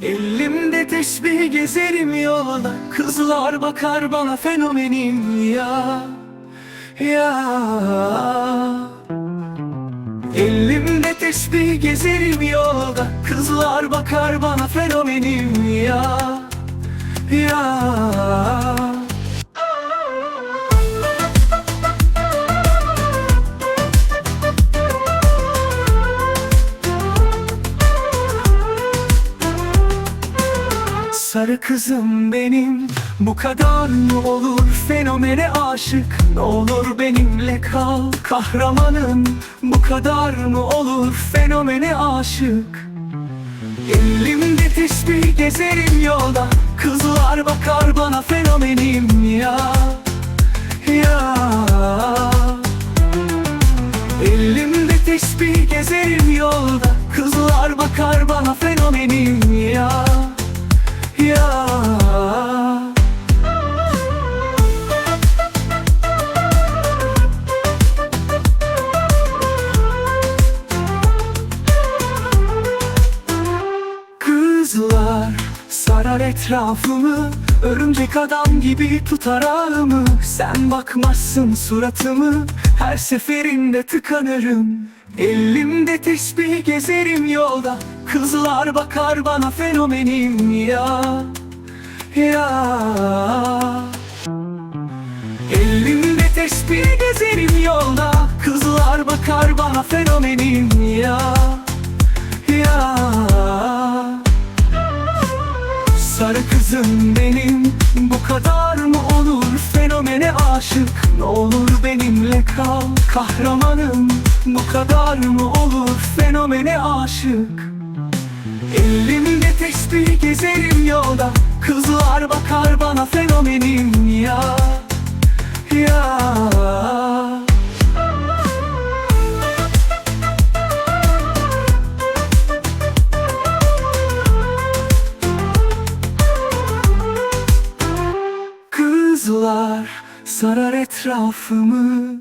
Elimde tesbih gezerim yolda. Kızlar bakar bana fenomenim. Ya Ya. Elimde tesbih gezerim yolda. Kızlar bakar bana fenomenim. Ya Ya Sarı kızım benim Bu kadar mı olur? Fenomene aşık Ne olur benimle kal. Kahramanım Bu kadar mı olur? Fenomene aşık. Elimde tesbih gezerim yolda. Kızlar bakar bana fenomenim ya. Ya. Elimde tesbih gezerim yolda. Kızlar bakar bana fenomenim ya sarar etrafımı Örümcek adam gibi tutar ağımı. Sen bakmazsın suratımı Her seferinde tıkanırım. Elimde tesbih gezerim yolda Kızlar bakar bana fenomenim. Ya Ya. Elimde tesbih gezerim yolda Kızlar bakar bana fenomenim. Ya Kızım benim Bu kadar mı olur fenomene aşık? Ne olur benimle kal kahramanım Bu kadar mı olur fenomene aşık? Elimde tesbih gezerim yolda Kızlar bakar bana fenomenim Ya Kızlar sarar etrafımı